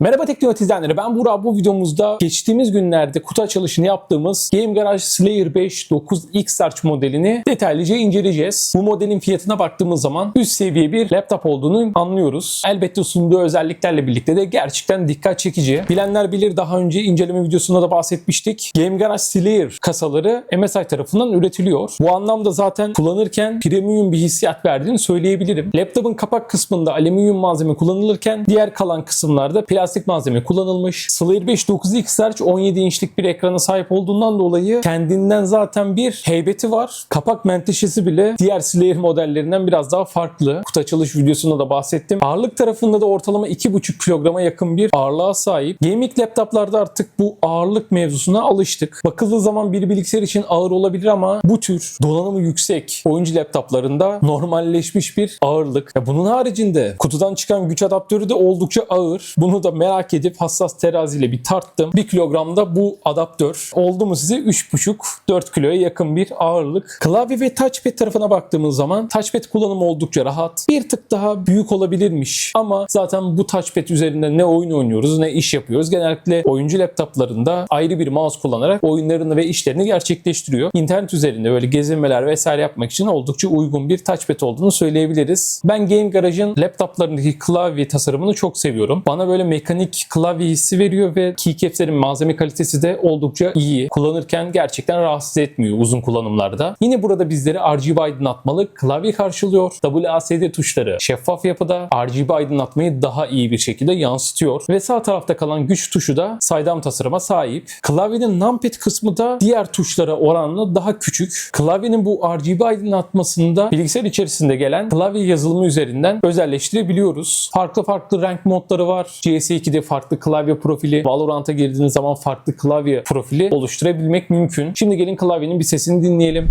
Merhaba teknoloji izleyenleri ben Burak. Bu videomuzda geçtiğimiz günlerde kutu açılışını yaptığımız Game Garage Slayer 5 9X Search modelini detaylıca inceleyeceğiz. Bu modelin fiyatına baktığımız zaman üst seviye bir laptop olduğunu anlıyoruz. Elbette sunduğu özelliklerle birlikte de gerçekten dikkat çekici. Bilenler bilir daha önce inceleme videosunda da bahsetmiştik. Game Garage Slayer kasaları MSI tarafından üretiliyor. Bu anlamda zaten kullanırken premium bir hissiyat verdiğini söyleyebilirim. Laptopun kapak kısmında alüminyum malzeme kullanılırken diğer kalan kısımlarda plastik malzeme kullanılmış. Slayer 5 9X Search 17 inçlik bir ekrana sahip olduğundan dolayı kendinden zaten bir heybeti var. Kapak menteşesi bile diğer Slayer modellerinden biraz daha farklı. Kutu açılış videosunda da bahsettim. Ağırlık tarafında da ortalama 2,5 kilograma yakın bir ağırlığa sahip. Gaming laptoplarda artık bu ağırlık mevzusuna alıştık. Bakıldığı zaman bir bilgisayar için ağır olabilir ama bu tür donanımı yüksek oyuncu laptoplarında normalleşmiş bir ağırlık. Ya bunun haricinde kutudan çıkan güç adaptörü de oldukça ağır. Bunu da merak edip hassas teraziyle bir tarttım. 1 kilogramda bu adaptör oldu mu size 3,5-4 kiloya yakın bir ağırlık. Klavye ve touchpad tarafına baktığımız zaman touchpad kullanımı oldukça rahat. Bir tık daha büyük olabilirmiş ama zaten bu touchpad üzerinde ne oyun oynuyoruz ne iş yapıyoruz. Genellikle oyuncu laptoplarında ayrı bir mouse kullanarak oyunlarını ve işlerini gerçekleştiriyor. İnternet üzerinde böyle gezinmeler vesaire yapmak için oldukça uygun bir touchpad olduğunu söyleyebiliriz. Ben Game Garage'ın laptoplarındaki klavye tasarımını çok seviyorum. Bana böyle mekanik klavye hissi veriyor ve keycaps'lerin malzeme kalitesi de oldukça iyi. Kullanırken gerçekten rahatsız etmiyor uzun kullanımlarda. Yine burada bizleri RGB aydınlatmalı klavye karşılıyor. WASD tuşları şeffaf yapıda RGB aydınlatmayı daha iyi bir şekilde yansıtıyor. Ve sağ tarafta kalan güç tuşu da saydam tasarıma sahip. Klavyenin numpad kısmı da diğer tuşlara oranla daha küçük. Klavyenin bu RGB aydınlatmasında bilgisayar içerisinde gelen klavye yazılımı üzerinden özelleştirebiliyoruz. Farklı farklı renk modları var. CS2'de farklı klavye profili, Valorant'a girdiğiniz zaman farklı klavye profili oluşturabilmek mümkün. Şimdi gelin klavyenin bir sesini dinleyelim.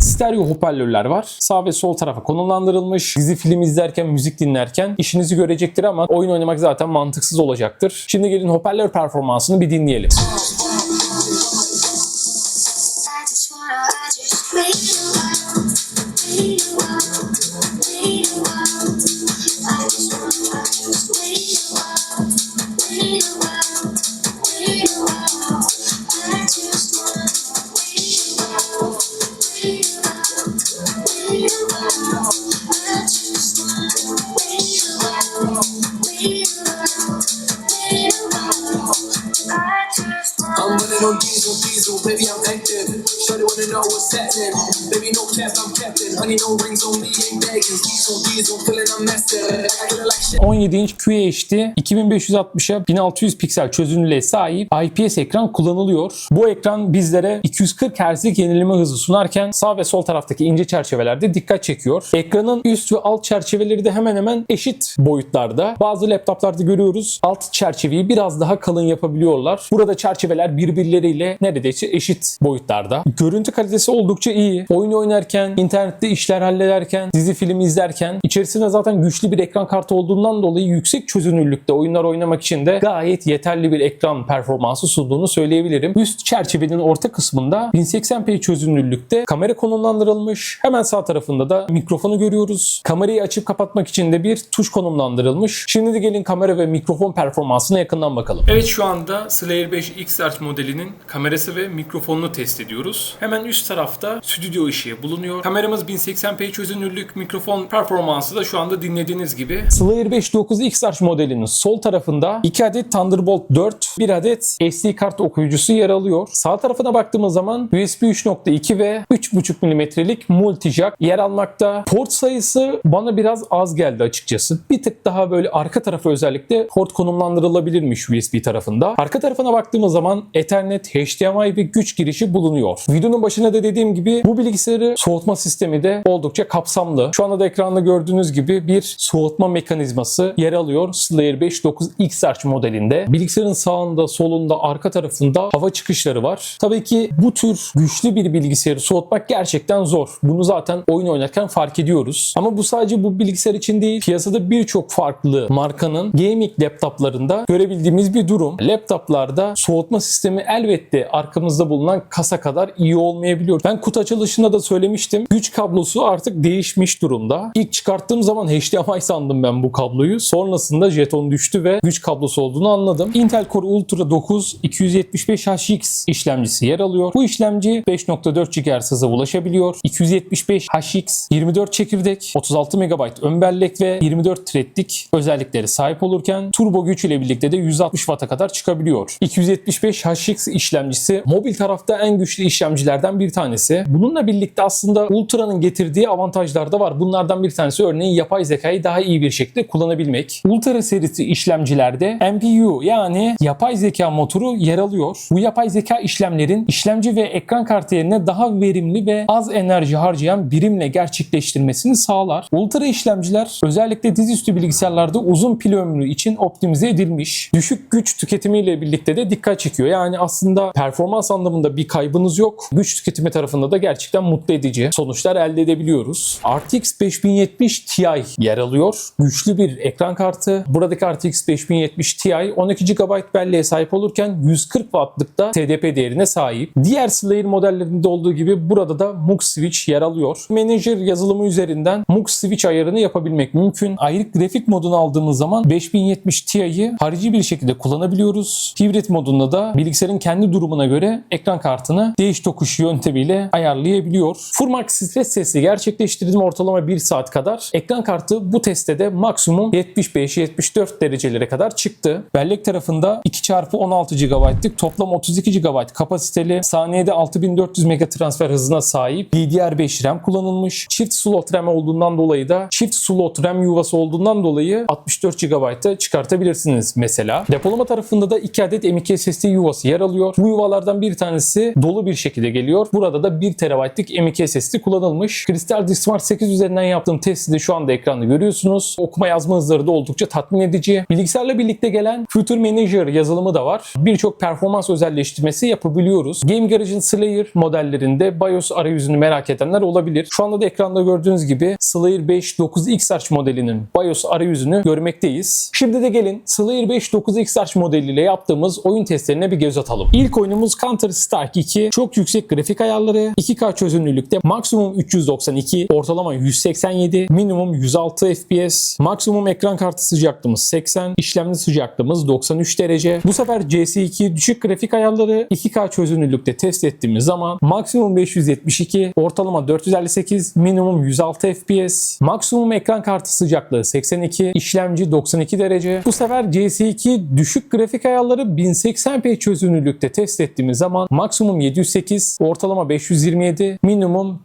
stereo hoparlörler var. Sağ ve sol tarafa konumlandırılmış. Dizi film izlerken, müzik dinlerken işinizi görecektir ama oyun oynamak zaten mantıksız olacaktır. Şimdi gelin hoparlör performansını bir dinleyelim. real. Running on diesel, diesel, baby, I'm active. Shorty wanna know what's happening. Baby, no cap, I'm captain. Honey, no rings on me, ain't begging. Diesel, diesel, feeling I'm messing. I feel like shit. 17 inç QHD 2560'a 1600 piksel çözünürlüğe sahip IPS ekran kullanılıyor. Bu ekran bizlere 240 Hz'lik yenileme hızı sunarken sağ ve sol taraftaki ince çerçevelerde dikkat çekiyor. Ekranın üst ve alt çerçeveleri de hemen hemen eşit boyutlarda. Bazı laptoplarda görüyoruz alt çerçeveyi biraz daha kalın yapabiliyorlar. Burada çerçeveler birbirleriyle neredeyse eşit boyutlarda. Görüntü kalitesi oldukça iyi. Oyun oynarken, internette işler hallederken, dizi film izlerken içerisinde zaten güçlü bir ekran kartı olduğundan dolayı yüksek çözünürlükte oyunlar oynamak için de gayet yeterli bir ekran performansı sunduğunu söyleyebilirim. Üst çerçevenin orta kısmında 1080p çözünürlükte kamera konumlandırılmış. Hemen sağ tarafında da mikrofonu görüyoruz. Kamerayı açıp kapatmak için de bir tuş konumlandırılmış. Şimdi de gelin kamera ve mikrofon performansına yakından bakalım. Evet şu anda Slayer 5 XR modelinin kamerası ve mikrofonunu test ediyoruz. Hemen üst tarafta stüdyo ışığı bulunuyor. Kameramız 1080p çözünürlük, mikrofon performansı da şu anda dinlediğiniz gibi. Slayer 5 9 XR modelinin sol tarafında 2 adet Thunderbolt 4, 1 adet SD kart okuyucusu yer alıyor. Sağ tarafına baktığımız zaman USB 3.2 ve 3.5 mm'lik multi jack yer almakta. Port sayısı bana biraz az geldi açıkçası. Bir tık daha böyle arka tarafa özellikle port konumlandırılabilirmiş USB tarafında. Arka tarafına baktığımız zaman Ethernet, HDMI ve güç girişi bulunuyor. Videonun başında da dediğim gibi bu bilgisayarı soğutma sistemi de oldukça kapsamlı. Şu anda da ekranda gördüğünüz gibi bir soğutma mekanizması yer alıyor Slayer 5 9 XR modelinde. Bilgisayarın sağında, solunda, arka tarafında hava çıkışları var. Tabii ki bu tür güçlü bir bilgisayarı soğutmak gerçekten zor. Bunu zaten oyun oynarken fark ediyoruz. Ama bu sadece bu bilgisayar için değil. Piyasada birçok farklı markanın gaming laptoplarında görebildiğimiz bir durum. Laptoplarda soğutma sistemi elbette arkamızda bulunan kasa kadar iyi olmayabiliyor. Ben kutu açılışında da söylemiştim. Güç kablosu artık değişmiş durumda. İlk çıkarttığım zaman HDMI sandım ben bu kabloyu. Sonrasında jeton düştü ve güç kablosu olduğunu anladım. Intel Core Ultra 9 275HX işlemcisi yer alıyor. Bu işlemci 5.4 GHz hıza ulaşabiliyor. 275HX 24 çekirdek, 36 MB ön bellek ve 24 threadlik özellikleri sahip olurken turbo güç ile birlikte de 160 Watt'a kadar çıkabiliyor. 275HX işlemcisi mobil tarafta en güçlü işlemcilerden bir tanesi. Bununla birlikte aslında Ultra'nın getirdiği avantajlar da var. Bunlardan bir tanesi örneğin yapay zekayı daha iyi bir şekilde kullanabilmek. Ultra serisi işlemcilerde MPU yani yapay zeka motoru yer alıyor. Bu yapay zeka işlemlerin işlemci ve ekran kartı yerine daha verimli ve az enerji harcayan birimle gerçekleştirmesini sağlar. Ultra işlemciler özellikle dizüstü bilgisayarlarda uzun pil ömrü için optimize edilmiş. Düşük güç tüketimiyle birlikte de dikkat çekiyor. Yani aslında performans anlamında bir kaybınız yok. Güç tüketimi tarafında da gerçekten mutlu edici sonuçlar elde edebiliyoruz. RTX 5070 Ti yer alıyor. Güçlü bir ekran kartı. Buradaki RTX 5070 Ti 12 GB belleğe sahip olurken 140 Watt'lıkta TDP değerine sahip. Diğer Slayer modellerinde olduğu gibi burada da MUX switch yer alıyor. Manager yazılımı üzerinden MUX switch ayarını yapabilmek mümkün. Ayrı grafik modunu aldığımız zaman 5070 Ti'yi harici bir şekilde kullanabiliyoruz. Hibrit modunda da bilgisayarın kendi durumuna göre ekran kartını değiş tokuş yöntemiyle ayarlayabiliyor. Furmax stres testi gerçekleştirdim ortalama 1 saat kadar. Ekran kartı bu testte de maksimum 75-74 derecelere kadar çıktı. Bellek tarafında 2x16 GB'lık toplam 32 GB kapasiteli saniyede 6400 mega transfer hızına sahip DDR5 RAM kullanılmış. Çift slot RAM olduğundan dolayı da çift slot RAM yuvası olduğundan dolayı 64 GB'da çıkartabilirsiniz mesela. Depolama tarafında da 2 adet M.2 SSD yuvası yer alıyor. Bu yuvalardan bir tanesi dolu bir şekilde geliyor. Burada da 1 TB'lık M.2 SSD kullanılmış. Crystal Disk Smart 8 üzerinden yaptığım testi de şu anda ekranda görüyorsunuz. Okuma yazma hızları da oldukça tatmin edici. Bilgisayarla birlikte gelen Future Manager yazılımı da var. Birçok performans özelleştirmesi yapabiliyoruz. Game Garage'ın Slayer modellerinde BIOS arayüzünü merak edenler olabilir. Şu anda da ekranda gördüğünüz gibi Slayer 5 9X modelinin BIOS arayüzünü görmekteyiz. Şimdi de gelin Slayer 5 9X modeliyle yaptığımız oyun testlerine bir göz atalım. İlk oyunumuz Counter Strike 2. Çok yüksek grafik ayarları, 2K çözünürlükte maksimum 392, ortalama 187, minimum 106 FPS, maksimum ekran kartı sıcaklığımız 80, işlemci sıcaklığımız 93 derece. Bu sefer CS2 düşük grafik ayarları 2K çözünürlükte test ettiğimiz zaman maksimum 572, ortalama 458, minimum 106 FPS, maksimum ekran kartı sıcaklığı 82, işlemci 92 derece. Bu sefer CS2 düşük grafik ayarları 1080p çözünürlükte test ettiğimiz zaman maksimum 708, ortalama 527, minimum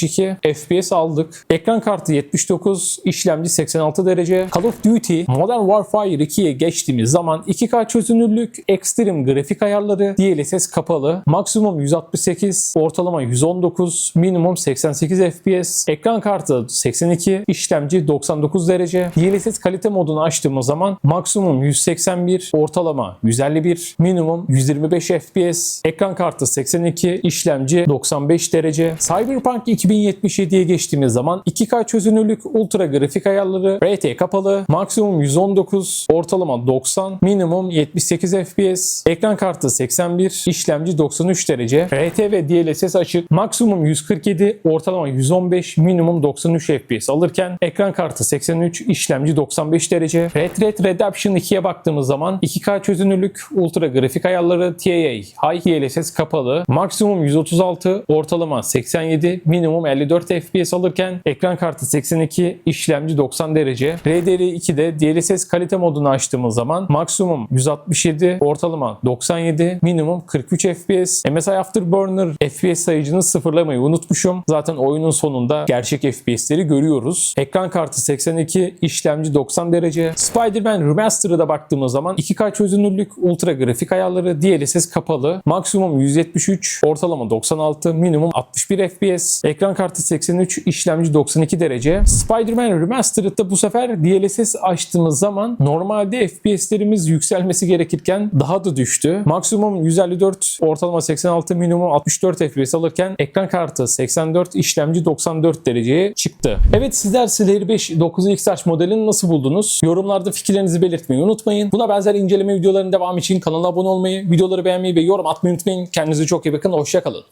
472 FPS aldık. Ekran kartı 79, işlemci 86 derece. Call of Duty Modern Warfare 2'ye geçtiğimiz zaman 2K çözünürlük, ekstrem grafik ayarları, DLSS kapalı, maksimum 168, ortalama 119, minimum 88 FPS, ekran kartı 82, işlemci 99 derece. DLSS kalite modunu açtığımız zaman maksimum 181, ortalama 151, minimum 125 FPS, ekran kartı 82, işlemci 95 derece. Cyberpunk 2077'ye geçtiğimiz zaman 2K çözünürlük, ultra grafik ayarları, RT kapalı, maksimum 119, ortalama 90, minimum 78 FPS, ekran kartı 81, işlemci 93 derece, RT ve DLSS açık, maksimum 147, ortalama 115, minimum 93 FPS alırken ekran kartı 83, işlemci 95 derece. Red Red Redemption 2'ye baktığımız zaman 2K çözünürlük, ultra grafik ayarları, TAA, High DLSS kapalı, maksimum 136, ortalama 87, minimum 54 FPS alırken ekran kartı 82, işlemci 90 derece. RDR2'de DLSS kalite modunu açtığımız zaman maksimum 167, ortalama 97, minimum 43 FPS. MSI Afterburner FPS sayıcını sıfırlamayı unutmuşum. Zaten oyunun sonunda gerçek FPS'leri görüyoruz. Ekran kartı 82, işlemci 90 derece. Spider-Man Remastered'a baktığımız zaman 2K çözünürlük, ultra grafik ayarları, DLSS kapalı, maksimum 173, ortalama 96, minimum 61 FPS. Ekran kartı 83, işlemci 92 derece. Spider-Man Remastered'da bu sefer DLSS açtığımız zaman normalde FPS'lerimiz yükselmesi gerekirken daha da düştü. Maksimum 154, ortalama 86, minimum 64 FPS alırken ekran kartı 84, işlemci 94 dereceye çıktı. Evet sizler Slayer 5 9XH modelini nasıl buldunuz? Yorumlarda fikirlerinizi belirtmeyi unutmayın. Buna benzer inceleme videolarının devamı için kanala abone olmayı, video Videoları beğenmeyi ve yorum atmayı unutmayın. Kendinize çok iyi bakın. Hoşçakalın.